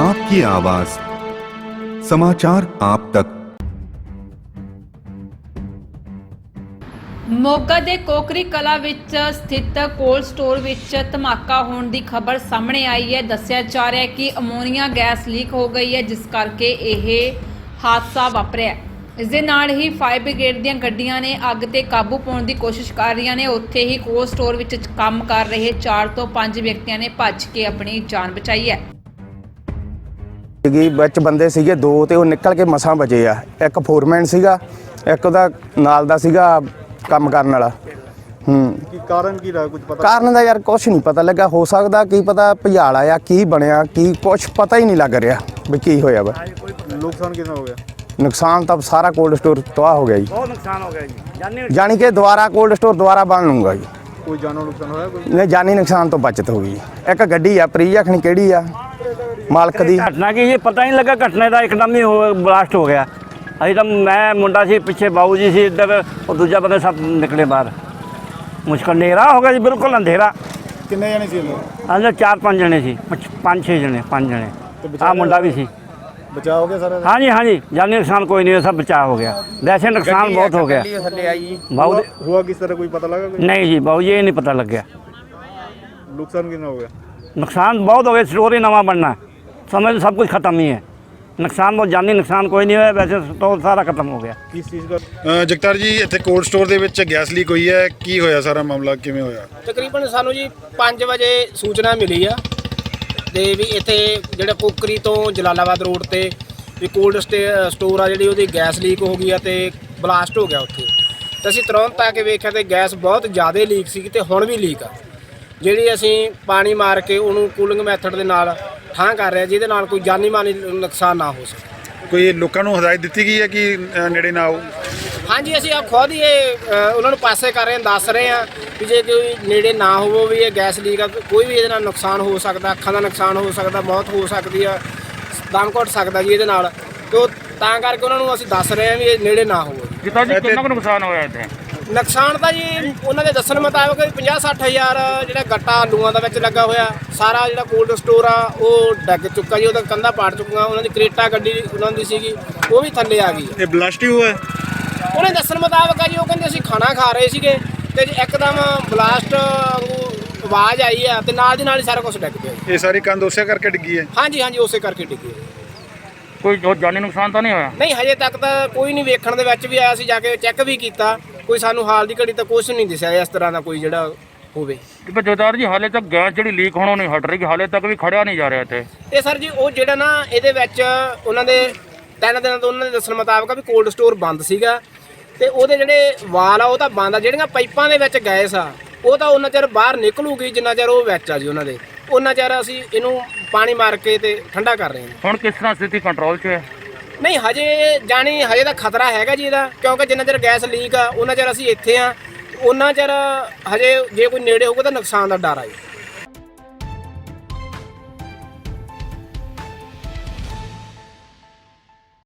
आपकी आवाज समाचार आप तक ਮੋਗਾ ਦੇ ਕੋਕਰੀ ਕਲਾ ਵਿੱਚ ਸਥਿਤ ਕੋਲਡ ਸਟੋਰ ਵਿੱਚ ਧਮਾਕਾ ਹੋਣ ਦੀ ਖਬਰ ਸਾਹਮਣੇ ਆਈ ਹੈ ਦੱਸਿਆ ਜਾ ਰਿਹਾ ਹੈ ਕਿ ਅਮੋਨੀਆ ਗੈਸ ਲੀਕ ਹੋ ਗਈ ਹੈ ਜਿਸ ਕਰਕੇ ਇਹ ਹਾਦਸਾ ਵਾਪਰਿਆ ਹੈ। ਇਸ ਦੇ ਨਾਲ ਹੀ ਫਾਇਰ ਬ੍ਰਿਗੇਡ ਦੀਆਂ ਗੱਡੀਆਂ ਨੇ ਅੱਗ ਤੇ ਕਾਬੂ ਪਾਉਣ ਦੀ ਕੋਸ਼ਿਸ਼ ਕਰ ਰਹੀਆਂ ਨੇ ਉੱਥੇ ਹੀ ਕੋਲਡ ਸਟੋਰ ਵਿੱਚ ਕੰਮ ਕਰ ਰਹੇ 4 ਤੋਂ 5 ਵਿਅਕਤੀਆਂ ਨੇ ਭੱਜ ਕੇ ਆਪਣੀ ਜਾਨ ਬਚਾਈ ਹੈ ਸੀਗੀ ਵਿੱਚ ਬੰਦੇ ਸੀਗੇ ਦੋ ਤੇ ਉਹ ਨਿਕਲ ਕੇ ਮਸਾਂ ਬਚੇ ਆ। ਇੱਕ ਫੋਰਮੈਨ ਸੀਗਾ ਇੱਕ ਉਹਦਾ ਨਾਲ ਦਾ ਸੀਗਾ ਕੰਮ ਕਰਨ ਵਾਲਾ। ਹੂੰ। ਕੀ ਕਾਰਨ ਕੀ ਰਹਾ ਕੁਝ ਪਤਾ? ਕਾਰਨ ਦਾ ਯਾਰ ਕੁਝ ਨਹੀਂ ਪਤਾ ਲੱਗਾ। ਹੋ ਸਕਦਾ ਕੀ ਪਤਾ ਭੁਜਾਲ ਆਇਆ ਕੀ ਬਣਿਆ ਕੀ ਕੁਝ ਪਤਾ ਹੀ ਨਹੀਂ ਲੱਗ ਰਿਹਾ ਵੀ ਕੀ ਹੋਇਆ ਵਾ। ਨੁਕਸਾਨ ਕਿੰਨਾ ਹੋ ਗਿਆ? ਨੁਕਸਾਨ ਤਾਂ ਸਾਰਾ ਕੋਲਡ ਸਟੋਰ ਤਬਾਹ ਹੋ ਗਿਆ ਜੀ। ਬਹੁਤ ਨੁਕਸਾਨ ਹੋ ਗਿਆ ਜੀ। ਜਾਨੀ ਜਾਣੀ ਕਿ ਦੁਬਾਰਾ ਕੋਲਡ ਸਟੋਰ ਦੁਬਾਰਾ ਬਣ ਲੂੰਗਾ ਜੀ। ਕੋਈ ਜਾਨੋ ਨੁਕਸਾਨ ਹੋਇਆ ਕੋਈ? ਨੇ ਜਾਨੀ ਨੁਕਸਾਨ ਤੋਂ ਬਚਤ ਹੋ ਗਈ। ਇੱਕ ਗੱਡੀ ਆ ਪ੍ਰੀਆ ਖਣੀ ਕਿਹੜੀ ਆ। ਮਾਲਕ ਦੀ। ਘਟਨਾ ਕੀ ਇਹ ਪਤਾ ਹੀ ਨਹੀਂ ਲੱਗਾ ਘਟਨੇ ਦਾ ਇੱਕਦਮ ਹੀ ਹੋ ਬਲਾਸਟ ਹੋ ਗਿਆ। ਅਸੀਂ ਤਾਂ ਮੈਂ ਮੁੰਡਾ ਸੀ ਪਿੱਛੇ ਬਾਊ ਜੀ ਸੀ ਇੱਧਰ ਉਹ ਦੂਜਾ ਬੰਦੇ ਸਭ ਨਿਕਲੇ ਬਾਹਰ। ਮੁਸ਼ਕਲ ਹਨੇਰਾ ਹੋ ਗਿਆ ਜੀ ਬਿਲਕੁਲ ਅੰਧੇਰਾ। ਕਿੰਨੇ ਜਣੇ ਸੀ ਅੰਦਰ ਚਾਰ ਪੰਜ ਜਣੇ ਸੀ। ਪੰਜ- ਪੰਜ ਛੇ ਜਣੇ ਪੰਜ ਜਣੇ। ਆ ਮੁੰਡਾ ਵੀ ਸੀ। ਗਿਆ ਸਾਰਾ ਹਾਂਜੀ ਹਾਂਜੀ। ਜਾਨੀ ਨੁਕਸਾਨ ਕੋਈ ਨਹੀਂ ਸਭ ਬਚਾਅ ਹੋ ਗਿਆ। ਵੈਸੇ ਨੁਕਸਾਨ ਬਹੁਤ ਹੋ ਗਿਆ। ਬਾਊ ਹੁਆ- ਦੇ- ਹੁਆ ਕਿਸ ਤਰ੍ਹਾਂ ਕੋਈ ਪਤਾ ਲੱਗਾ ਕੋਈ? ਨਹੀਂ ਜੀ ਬਾਊ ਜੀ ਇਹ ਨਹੀਂ ਪਤਾ ਲੱਗਿਆ। ਨੁਕਸਾਨ ਕਿੰਨਾ ਹੋ ਗਿਆ? ਨੁਕਸਾਨ ਬਹੁਤ ਹੋ ਗਿਆ ਸਟੋਰ ਹੀ ਨਵਾਂ ਬਣਨਾ। ਹੈ। ਸਮਝ ਸਭ ਕੁਝ ਖਤਮ ਹੀ ਹੈ। ਨੁਕਸਾਨ ਬਹੁਤ ਜਾਨੀ ਨੁਕਸਾਨ ਕੋਈ ਨਹੀਂ ਹੋਇਆ ਵੈਸੇ ਸਟੋਰ ਸਾਰਾ ਖਤਮ ਹੋ ਗਿਆ। ਕਿਸ ਚੀਜ਼ ਦਾ? ਜਗਤਾਰ ਜੀ ਇੱਥੇ ਕੋਲਡ ਸਟੋਰ ਦੇ ਵਿੱਚ ਗੈਸ ਲੀਕ ਹੋਈ ਹੈ। ਕੀ ਹੋਇਆ ਸਾਰਾ ਮਾਮਲਾ? ਕਿਵੇਂ ਹੋਇਆ? ਤਕਰੀਬਨ ਸਾਨੂੰ ਜੀ 5 ਵਜੇ ਸੂਚਨਾ ਮਿਲੀ ਆ ਤੇ ਵੀ ਇੱਥੇ ਜਿਹੜਾ ਕੋਕਰੀ ਤੋਂ ਜਲਾਲਾਬਾਦ ਰੋਡ ਤੇ ਵੀ ਕੋਲਡ ਸਟੋਰ ਆ ਜਿਹੜੀ ਉਹਦੀ ਗੈਸ ਲੀਕ ਹੋ ਗਈ ਆ ਤੇ ਬਲਾਸਟ ਹੋ ਗਿਆ ਉੱਥੇ। ਤੇ ਅਸੀਂ ਤੁਰੰਤ ਆ ਕੇ ਵੇਖਿਆ ਤੇ ਗੈਸ ਬਹੁਤ ਜ਼ਿਆਦਾ ਲੀਕ ਸੀ ਤੇ ਹੁਣ ਵੀ ਲੀਕ ਆ। ਜਿਹੜੀ ਅਸੀਂ ਪਾਣੀ ਮਾਰ ਕੇ ਉਹਨੂੰ ਕੂਲਿੰਗ ਮੈਥਡ ਦੇ ਨਾਲ ਠਾਂ ਕਰ ਰਹੇ ਹਾਂ ਜਿਹਦੇ ਨਾਲ ਕੋਈ ਜਾਨੀ ਮਾਨੀ ਨੁਕਸਾਨ ਨਾ ਹੋ ਸਕੇ। ਕੋਈ ਲੋਕਾਂ ਨੂੰ ਹਦਾਇਤ ਦਿੱਤੀ ਗਈ ਹੈ ਕਿ ਅ, ਨੇੜੇ ਨਾ ਆਓ? ਹਾਂਜੀ ਅਸੀਂ ਆ ਖੁਦ ਹੀ ਇਹ ਅ, ਉਹਨਾਂ ਨੂੰ ਪਾਸੇ ਕਰ ਰਹੇ ਹਾਂ ਦੱਸ ਰਹੇ ਹਾਂ ਕਿ ਜੇ ਕੋਈ ਨੇੜੇ ਨਾ ਹੋਵੋ ਵੀ ਇਹ ਗੈਸ ਲੀਕ ਆ ਕੋਈ ਵੀ ਇਹਦੇ ਨਾਲ ਨੁਕਸਾਨ ਹੋ ਸਕਦਾ ਅੱਖਾਂ ਦਾ ਨੁਕਸਾਨ ਹੋ ਸਕਦਾ ਮੌਤ ਹੋ ਸਕਦੀ ਆ ਦਮ ਘੁੱਟ ਸਕਦਾ ਜੀ ਇਹਦੇ ਨਾਲ। ਤੇ ਉਹ ਤਾਂ ਕਰਕੇ ਉਹਨਾਂ ਨੂੰ ਅਸੀਂ ਦੱਸ ਰਹੇ ਹਾਂ ਵੀ ਇਹ ਨੇੜੇ ਨਾ ਹੋਵੋ। ਜਿੱਦਾਂ ਜੀ ਕਿੰਨਾ ਕੁ ਨੁਕਸਾਨ ਹੋਇਆ ਇੱਥੇ? ਨੁਕਸਾਨ ਤਾਂ ਜੀ ਉਹਨਾਂ ਦੇ ਦੱਸਣ ਮੁਤਾਬਕ 50-60 ਹਜ਼ਾਰ ਜਿਹੜਾ ਗੱਟਾ ਆਲੂਆਂ ਦਾ ਵਿੱਚ ਲੱਗਾ ਹੋਇਆ ਸਾਰਾ ਜਿਹੜਾ ਕੋਲਡ ਸਟੋਰ ਆ ਉਹ ਡੱਗ ਚੁੱਕਾ ਜੀ ਉਹਦਾ ਕੰਧਾ ਪਾੜ ਚੁੱਕੀਆਂ ਉਹਨਾਂ ਦੀ ਕਰੇਟਾ ਗੱਡੀ ਉਹਨਾਂ ਦੀ ਸੀਗੀ ਉਹ ਵੀ ਥੱਲੇ ਆ ਗਈ ਇਹ ਬਲਾਸਟ ਹੀ ਹੋਇਆ? ਉਹਨੇ ਦੱਸਣ ਮੁਤਾਬਕ ਆ ਜੀ ਉਹ ਕਹਿੰਦੇ ਅਸੀਂ ਖਾਣਾ ਖਾ ਰਹੇ ਸੀਗੇ ਤੇ ਜੀ ਇੱਕਦਮ ਬਲਾਸਟ ਆਵਾਜ਼ ਆਈ ਆ ਤੇ ਨਾਲ ਦੀ ਨਾਲ ਹੀ ਸਾਰਾ ਕੁਝ ਡਿੱਗ ਪਿਆ। ਇਹ ਸਾਰੀ ਕੰਧ ਉਸੇ ਕਰਕੇ ਡਿੱਗੀ ਹੈ ਹਾਂਜੀ ਹਾਂਜੀ ਉਸੇ ਕਰਕੇ ਡਿੱਗੀ ਹੈ। ਕੋਈ ਜਾਨੀ ਨੁਕਸਾਨ ਤਾਂ ਨਹੀਂ ਹੋਇਆ ਨਹੀਂ ਹਜੇ ਤੱਕ ਤਾਂ ਕੋਈ ਨਹੀਂ ਵੇਖਣ ਦੇ ਵਿੱਚ ਵੀ ਆਇਆ ਸੀ ਜਾ ਕੇ ਚੈੱਕ ਵੀ ਕੀਤਾ ਕੋਈ ਸਾਨੂੰ ਹਾਲ ਦੀ ਘੜੀ ਤਾਂ ਕੁਝ ਨਹੀਂ ਦਿਸਿਆ ਇਸ ਤਰ੍ਹਾਂ ਦਾ ਕੋਈ ਜਿਹੜਾ ਹੋਵੇ। ਕਿ ਜੋਦਾਰ ਜੀ ਹਾਲੇ ਤੱਕ ਗੈਸ ਜਿਹੜੀ ਲੀਕ ਹੋਣੋਂ ਨਹੀਂ ਹਟ ਰਹੀ ਹਾਲੇ ਤੱਕ ਵੀ ਖੜਿਆ ਨਹੀਂ ਜਾ ਰਿਹਾ ਇੱਥੇ। ਤੇ ਸਰ ਜੀ ਉਹ ਜਿਹੜਾ ਨਾ ਇਹਦੇ ਵਿੱਚ ਉਹਨਾਂ ਦੇ ਤਿੰਨ ਦਿਨਾਂ ਤੋਂ ਉਹਨਾਂ ਦੇ ਦੱਸਣ ਮੁਤਾਬਕ ਵੀ ਕੋਲਡ ਸਟੋਰ ਬੰਦ ਸੀਗਾ। ਤੇ ਉਹਦੇ ਜਿਹੜੇ ਵਾਲ ਆ ਉਹ ਤਾਂ ਬੰਦ ਆ ਜਿਹੜੀਆਂ ਪਾਈਪਾਂ ਦੇ ਵਿੱਚ ਗੈਸ ਆ ਉਹ ਤਾਂ ਉਹਨਾਂ ਚਿਰ ਬਾਹਰ ਨਿਕਲੂਗੀ ਜਿੰਨਾ ਚਿਰ ਉਹ ਵਿੱਚ ਆ ਜੀ ਉਹਨਾਂ ਦੇ। ਉਹਨਾਂ ਚਿਰ ਅਸੀਂ ਇਹਨੂੰ ਪਾਣੀ ਮਾਰ ਕੇ ਤੇ ਠੰਡਾ ਕਰ ਰਹੇ ਹਾਂ। ਹੁਣ ਕਿਸ ਤਰ੍ਹਾਂ ਸਥਿਤੀ ਕੰਟਰੋਲ 'ਚ ਹੈ? ਨਹੀਂ, ਹਜੇ ਜਾਣੀ ਹਜੇ ਤਾਂ ਖਤਰਾ ਹੈਗਾ ਜੀ ਇਹਦਾ, ਕਿਉਂਕਿ ਜਿੰਨਾ ਚਿਰ ਗੈਸ ਲੀਕ ਆ, ਉਹਨਾਂ ਚਿਰ ਅਸੀਂ ਇੱਥੇ ਆ। ਉਹਨਾਂ ਚਿਰ ਹਜੇ ਜੇ ਕੋਈ ਨੇੜੇ ਹੋਊਗਾ ਤਾਂ ਨੁਕਸਾਨ ਦਾ ਡਰ ਆ ਜੀ।